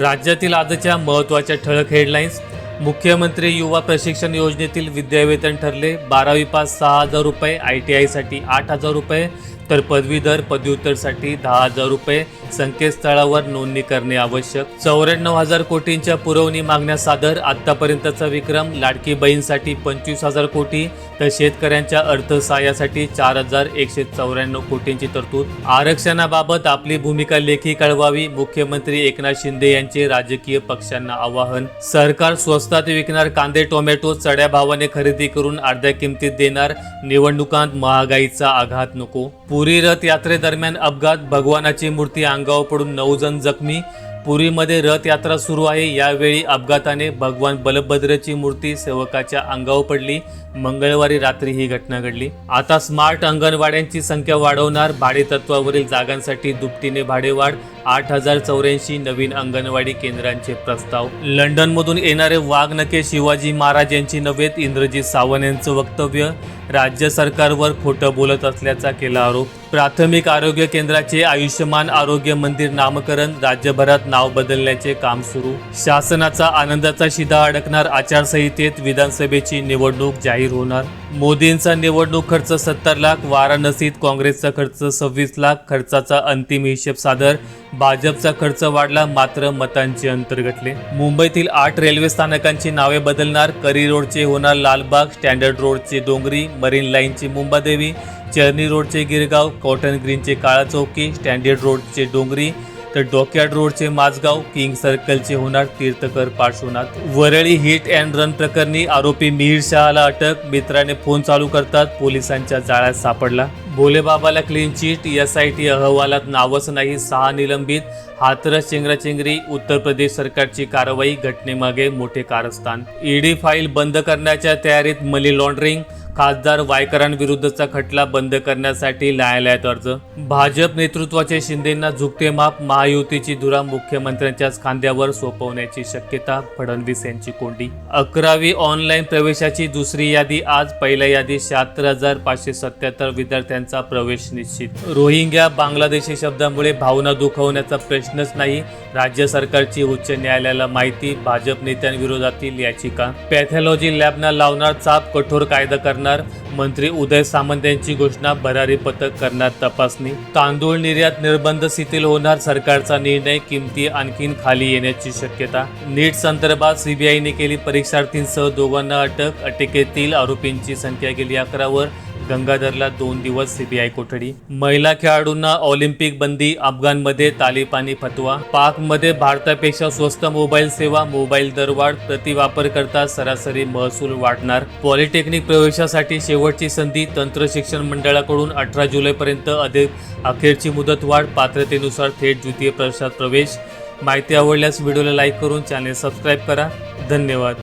राज्यातील आजच्या महत्त्वाच्या ठळक हेडलाईन्स मुख्यमंत्री युवा प्रशिक्षण योजनेतील विद्यावेतन ठरले. बारावी पास सहा हजार रुपये आय टी आयसाठी आठ हजार रुपये. तर पदवीधर पदव्युत्तरसाठी दहा हजार रुपये संकेतस्थळावर नोंदणी करणे आवश्यक. चौऱ्याण्णव हजार कोटींच्या पुरवणी मागण्या सादर. आतापर्यंतचा विक्रम लाडकी बहीणसाठी पंचवीस हजार कोटी तर शेतकऱ्यांच्या अर्थसहाय्यासाठी चार हजार एकशे चौऱ्याण्णव कोटींची तरतूद. आरक्षणाबाबत आपली भूमिका लेखी कळवावी मुख्यमंत्री एकनाथ शिंदे यांचे राजकीय पक्षांना आवाहन. सरकार स्वस्तात विकणार कांदे टोमॅटो चढ्या भावाने खरेदी करून अर्ध्या किमतीत देणार. निवडणुकांत महागाईचा आघात नको. पुरी रथ यात्रेदरम्यान अपघात भगवानाची मूर्ती अंगावर पडून नऊ जण जखमी पुरीमध्ये रथयात्रा सुरू आहे. यावेळी अपघाताने भगवान बलभद्रची मूर्ती सेवकाच्या अंगावर पडली. मंगळवारी रात्री ही घटना घडली. आता स्मार्ट अंगणवाड्यांची संख्या वाढवणार. भाडेतत्वावरील जागांसाठी दुपटीने भाडेवाढ. आठ हजार चौऱ्याऐंशी नवीन अंगणवाडी केंद्रांचे प्रस्ताव. लंडनमधून येणारे वाघनके शिवाजी महाराज यांची नव्हेत इंद्रजीत सावंत यांचं वक्तव्य. राज्य सरकारवर खोटं बोलत असल्याचा केला आरोप. प्राथमिक आरोग्य केंद्राचे आयुष्यमान आरोग्य मंदिर नामकरण राज्यभरात नाव बदलण्याचे काम सुरू. शासनाचा आनंदाचा शिधा अडकणार आचारसंहितेत विधानसभेची निवडणूक जाहीर होणार. मोदींचा निवडणूक खर्च सत्तर लाख वाराणसीत काँग्रेसचा खर्च सव्वीस लाख खर्चाचा अंतिम हिशेब सादर. भाजपचा खर्च वाढला मात्र मतांचे अंतर घटले. मुंबईतील आठ रेल्वे स्थानकांची नावे बदलणार करी रोडचे होणार लालबाग स्टँडर्ड रोडचे डोंगरी मरीन लाईनचे मुंबादेवी चर्नी रोडचे गिरगाव कॉटन ग्रीनचे काळा चौकी स्टँडर्ड रोडचे डोंगरी तर डॉकयार्ड रोडचे माझगाव किंग सर्कलचे होणार Tirthankar Parshvanath. Worli hit and run प्रकरणी आरोपी मिहीर शहाला अटक. मित्राने फोन चालू करतात पोलिसांच्या जाळ्यात सापडला. भोलेबाबाला clean chit S I T अहवालात नावच नाही सहा निलंबित. हातरस चेंगराचेंगरी उत्तर प्रदेश सरकारची कारवाई घटनेमागे मोठे कारस्थान. ईडी फाईल बंद करण्याच्या तयारीत मनी लॉन्ड्रिंग. खासदार वायकरांविरुद्धचा खटला बंद करण्यासाठी न्यायालयात अर्ज. भाजप नेतृत्वाचे शिंदेंना झुकते माप महायुतीची धुरा मुख्यमंत्र्यांच्याच खांद्यावर सोपवण्याची शक्यता फडणवीस यांची कोंडी. अकरावी ऑनलाईन प्रवेशाची दुसरी यादी आज पहिल्या यादी शहात्तर हजार पाचशे सत्याहत्तर विद्यार्थ्यांचा प्रवेश निश्चित. रोहिंग्या बांगलादेशी शब्दामुळे भावना दुखवण्याचा प्रश्नच नाही राज्य सरकारची उच्च न्यायालयाला माहिती भाजप नेत्यांविरोधातील याचिका. पॅथॉलॉजी लॅबना लावणार चाप कठोर कायदा करणार करणार. मंत्री उदय सामंत यांची घोषणा भरारी पथक करणार तपासणी. तांदूळ निर्यात निर्बंध शिथिल होणार सरकारचा निर्णय किमती आणखीन खाली येण्याची शक्यता. नीट संदर्भात सीबीआयने केली परीक्षार्थींसह दोघांना अटक अटकेतील आरोपींची संख्या गेली अकरावर. गंगाधरला दोन दिवस सीबीआय कोठडी. महिला खेळाडूंना ऑलिम्पिक बंदी अफगाणमध्ये तालिबानी फतवा. पाकमध्ये भारतापेक्षा स्वस्त मोबाईल सेवा मोबाईल दरवाढ प्रति वापरकर्ता सरासरी महसूल वाढणार. पॉलिटेक्निक प्रवेशासाठी शेवट शेवटची संधी तंत्र शिक्षण मंडळाकडून अठरा जुलैपर्यंत अधिक अखेरची मुदतवाढ पात्रतेनुसार थेट द्वितीय प्रवेशात प्रवेश. माहिती आवडल्यास व्हिडिओला लाईक करून चॅनेल सबस्क्राईब करा. धन्यवाद.